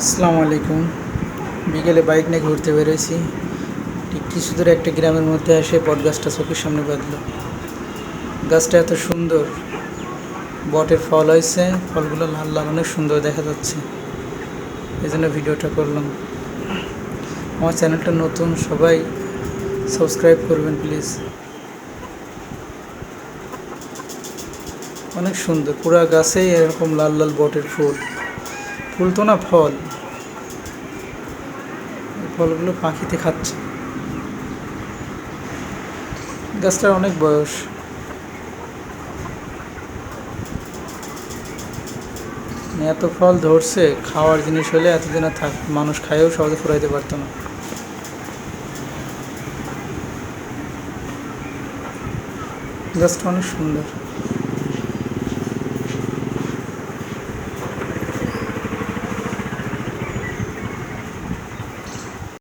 আসসালামু আলাইকুম। বিকেলে বাইক নিয়ে ঘুরতে বেরোয়েছি। ঠিক কিছু দূরে একটা গ্রামের মধ্যে এসে বট গাছটা চোখের সামনে বাঁধলো। গাছটা এত সুন্দর। বটের ফল হয়েছে। ফলগুলো লাল লাল, অনেক সুন্দর দেখা যাচ্ছে। এই জন্য ভিডিওটা করলাম। আমার চ্যানেলটা নতুন, সবাই সাবস্ক্রাইব করবেন প্লিজ। অনেক সুন্দর। পুরা গাছেই এরকম লাল লাল বটের ফুল। ফুল তো না, ফল। ফলগুলো পাখিতে খাচ্ছে। গাছটার অনেক বয়স। মানে এত ফল ধরছে, খাওয়ার জিনিস হলে এতদিন আর থাক, মানুষ খাইয়েও সহজে ফুরাইতে পারতো না। গাছটা অনেক সুন্দর।